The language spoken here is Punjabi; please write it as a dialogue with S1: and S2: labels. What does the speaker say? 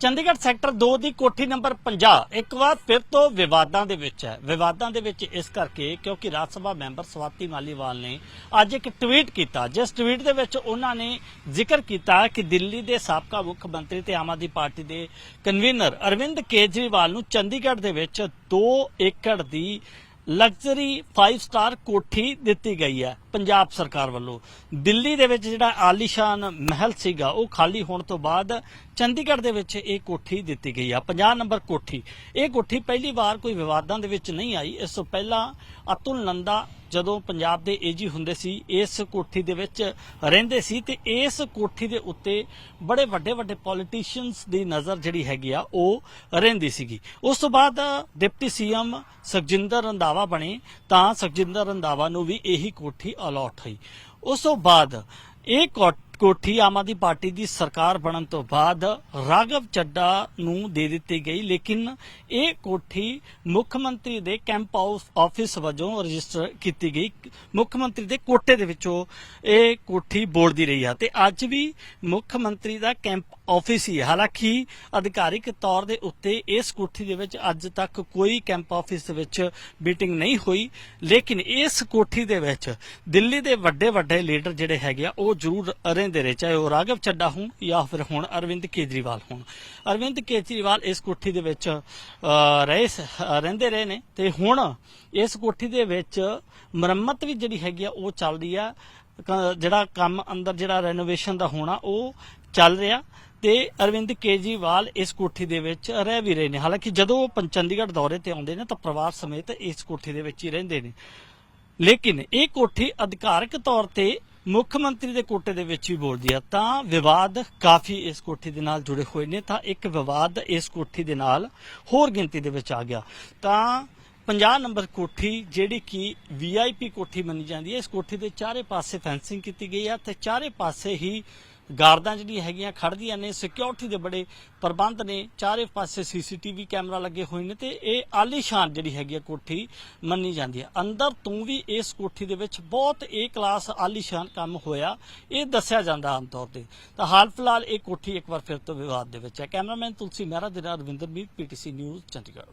S1: ਚੰਡੀਗੜ੍ਹ ਸੈਕਟਰ 2 ਦੀ ਕੋਠੀ ਨੰਬਰ 50 ਇੱਕ ਵਾਰ ਫਿਰ ਤੋਂ ਵਿਵਾਦਾਂ ਦੇ ਵਿੱਚ ਹੈ। ਵਿਵਾਦਾਂ ਦੇ ਵਿੱਚ ਇਸ ਕਰਕੇ ਕਿਉਂਕਿ ਰਾਜ ਸਭਾ ਮੈਂਬਰ ਸਵਾਤੀ ਮਾਲੀਵਾਲ ਨੇ ਅੱਜ ਇੱਕ ਟਵੀਟ ਕੀਤਾ। ਜਿਸ ਟਵੀਟ ਦੇ ਵਿੱਚ ਉਹਨਾਂ ਨੇ ਜ਼ਿਕਰ ਕੀਤਾ ਕਿ ਦਿੱਲੀ ਦੇ ਸਾਬਕਾ ਮੁੱਖ ਮੰਤਰੀ ਤੇ ਆਮ ਆਦਮੀ ਪਾਰਟੀ ਦੇ ਕਨਵੀਨਰ ਅਰਵਿੰਦ ਕੇਜਰੀਵਾਲ ਨੂੰ ਚੰਡੀਗੜ੍ਹ ਦੇ ਵਿੱਚ 2 ਏਕੜ ਦੀ ਲਗਜ਼ਰੀ 5 ਸਟਾਰ ਕੋਠੀ ਦਿੱਤੀ ਗਈ ਹੈ। ਪੰਜਾਬ ਸਰਕਾਰ ਵੱਲੋਂ। ਦਿੱਲੀ ਦੇ ਵਿੱਚ ਜਿਹੜਾ ਆਲੀਸ਼ਾਨ ਮਹਿਲ ਸੀਗਾ, ਉਹ ਖਾਲੀ ਹੋਣ ਤੋਂ ਬਾਅਦ ਚੰਡੀਗੜ੍ਹ ਦੇ ਵਿੱਚ ਇਹ ਕੋਠੀ ਦਿੱਤੀ ਗਈ ਆ। 50 ਨੰਬਰ ਕੋਠੀ। ਇਹ ਕੋਠੀ ਪਹਿਲੀ ਵਾਰ ਕੋਈ ਵਿਵਾਦਾਂ ਦੇ ਵਿੱਚ ਨਹੀਂ ਆਈ। ਇਸ ਤੋਂ ਪਹਿਲਾਂ ਅਤੁਲ ਨੰਦਾ ਜਦੋਂ ਪੰਜਾਬ ਦੇ ਏਜੀ ਹੁੰਦੇ ਸੀ, ਇਸ ਕੋਠੀ ਦੇ ਵਿੱਚ ਰਹਿੰਦੇ ਸੀ ਤੇ ਇਸ ਕੋਠੀ ਦੇ ਉੱਤੇ ਬੜੇ ਵੱਡੇ ਵੱਡੇ ਪੋਲੀਟੀਸ਼ੀਅਨਸ ਦੀ ਨਜ਼ਰ ਜਿਹੜੀ ਹੈਗੀ ਆ, ਉਹ ਰਹਿੰਦੀ ਸੀਗੀ। ਉਸ ਤੋਂ ਬਾਅਦ ਡਿਪਟੀ ਸੀਐਮ ਸੁਖਜਿੰਦਰ ਰੰਧਾਵਾ ਬਣੇ। ਤਾਂ ਸੁਖਜਿੰਦਰ ਰੰਧਾਵਾ ਨੂੰ ਵੀ ਇਹੀ ਕੋਠੀ ਅਲਾਟ ਹੋਈ ਉਸ ਤੋਂ ਬਾਅਦ ਇਹ ਕੋਠੀ ਆਮ ਆਦਮੀ ਪਾਰਟੀ ਦੀ ਸਰਕਾਰ ਬਣਨ ਤੋਂ ਬਾਅਦ ਰਾਘਵ ਚੱਡਾ ਨੂੰ ਦੇ ਦਿੱਤੀ ਗਈ ਲੇਕਿਨ ਇਹ ਕੋਠੀ ਮੁੱਖ ਮੰਤਰੀ ਦੇ ਕੈਂਪ ਹਾਊਸ ਆਫਿਸ ਵਜੋਂ ਰਜਿਸਟਰ ਕੀਤੀ ਗਈ ਮੁੱਖ ਮੰਤਰੀ ਦੇ ਕੋਟੇ ਦੇ ਵਿੱਚੋਂ ਇਹ ਕੋਠੀ ਬੋਲਦੀ ਰਹੀ ਆ ਤੇ ਅੱਜ ਵੀ ਮੁੱਖ ਮੰਤਰੀ ਦਾ ਕੈਂਪ ਆਫਿਸ ਹੀ ਹੈ। ਹਾਲਾਂਕਿ ਅਧਿਕਾਰਿਕ ਤੌਰ ਦੇ ਉੱਤੇ ਇਸ ਕੋਠੀ ਦੇ ਵਿੱਚ ਅੱਜ ਤੱਕ ਕੋਈ ਕੈਂਪ ਆਫਿਸ ਦੇ ਵਿੱਚ ਮੀਟਿੰਗ ਨਹੀਂ ਹੋਈ। ਲੇਕਿਨ ਇਸ ਕੋਠੀ ਦੇ ਵਿੱਚ ਦਿੱਲੀ ਦੇ ਵੱਡੇ ਵੱਡੇ ਲੀਡਰ ਜਿਹੜੇ ਹੈਗੇ ਆ, ਉਹ ਜ਼ਰੂਰ ਰਹਿੰਦੇ ਰਹੇ। ਚਾਹੇ ਉਹ ਰਾਘਵ ਚੱਡਾ ਹੋਣ ਜਾਂ ਫਿਰ ਹੁਣ ਅਰਵਿੰਦ ਕੇਜਰੀਵਾਲ ਹੋਣ। ਅਰਵਿੰਦ ਕੇਜਰੀਵਾਲ ਇਸ ਕੋਠੀ ਦੇ ਵਿੱਚ ਰਹੇ ਰਹਿੰਦੇ ਰਹੇ ਨੇ ਤੇ ਹੁਣ ਇਸ ਕੋਠੀ ਦੇ ਵਿੱਚ ਮੁਰੰਮਤ ਵੀ ਜਿਹੜੀ ਹੈਗੀ ਆ, ਉਹ ਚੱਲ ਰਹੀ ਆ ਜਿਹੜਾ ਕੰਮ ਅੰਦਰ ਜਿਹੜਾ ਰੈਨੋਵੇਸ਼ਨ ਦਾ ਹੋਣਾ, ਉਹ ਚੱਲ ਰਿਹਾ ਤੇ ਅਰਵਿੰਦ ਕੇਜਰੀਵਾਲ ਇਸ ਕੋਠੀ ਦੇ ਵਿੱਚ ਰਹਿ ਵੀ ਰਹੇ ਨੇ। ਹਾਲਾਂਕਿ ਜਦੋਂ ਉਹ ਚੰਡੀਗੜ੍ਹ ਦੌਰੇ ਤੇ ਆਉਂਦੇ ਨੇ ਤਾਂ ਪਰਿਵਾਰ ਸਮੇਤ ਇਸ ਕੋਠੀ ਦੇ ਵਿੱਚ ਹੀ ਰਹਿੰਦੇ ਨੇ। ਲੇਕਿਨ ਇਹ ਕੋਠੀ ਅਧਿਕਾਰਕ ਤੌਰ ਤੇ ਮੁੱਖ ਮੰਤਰੀ ਦੇ ਕੋਟੇ ਦੇ ਵਿੱਚ ਹੀ ਬੋਲਦੀ ਆ। ਤਾਂ ਵਿਵਾਦ ਕਾਫੀ ਇਸ ਕੋਠੀ ਦੇ ਨਾਲ ਜੁੜੇ ਹੋਏ ਨੇ ਤਾਂ ਇੱਕ ਵਿਵਾਦ ਇਸ ਕੋਠੀ ਦੇ ਨਾਲ ਹੋਰ ਗਿਣਤੀ ਦੇ ਵਿੱਚ ਆ ਗਿਆ। ਤਾਂ 50 ਨੰਬਰ ਕੋਠੀ ਜਿਹੜੀ ਕਿ ਵੀਆਈਪੀ ਕੋਠੀ ਮੰਨੀ ਜਾਂਦੀ ਹੈ, ਇਸ ਕੋਠੀ ਦੇ ਚਾਰੇ ਪਾਸੇ ਫੈਂਸਿੰਗ ਕੀਤੀ ਗਈ ਹੈ ਤੇ ਚਾਰੇ ਪਾਸੇ ਹੀ ਗਾਰਦਾਂ ਜਿਹੜੀਆਂ ਹੈਗੀਆਂ ਖੜਦੀਆਂ ਨੇ ਸਿਕਿਉਰਿਟੀ ਦੇ ਬੜੇ ਪ੍ਰਬੰਧ ਨੇ। ਚਾਰੇ ਪਾਸੇ ਸੀਸੀਟੀਵੀ ਕੈਮਰਾ ਲੱਗੇ ਹੋਏ ਨੇ ਤੇ ਇਹ ਆਲੀਸ਼ਾਨ ਜਿਹੜੀ ਹੈਗੀ ਆ ਕੋਠੀ ਮੰਨੀ ਜਾਂਦੀ ਹੈ। ਅੰਦਰ ਤੋਂ ਵੀ ਇਸ ਕੋਠੀ ਦੇ ਵਿੱਚ ਬਹੁਤ ਏ ਕਲਾਸ ਆਲੀਸ਼ਾਨ ਕੰਮ ਹੋਇਆ। ਇਹ ਦੱਸਿਆ ਜਾਂਦਾ ਆਮ ਤੌਰ ਤੇ। ਤਾਂ ਹਾਲ ਫਿਲਹਾਲ ਇਹ ਕੋਠੀ ਇੱਕ ਵਾਰ ਫਿਰ ਤੋਂ ਵਿਵਾਦ ਦੇ ਵਿੱਚ ਹੈ। ਕੈਮਰਾਮੈਨ ਤੁਲਸੀ ਮਹਿਰਾ ਦੇ ਨਾਲ ਰਵਿੰਦਰ ਮੀਤ ਪੀਟੀਸੀ ਨਿਊਜ਼, ਚੰਡੀਗੜ੍ਹ।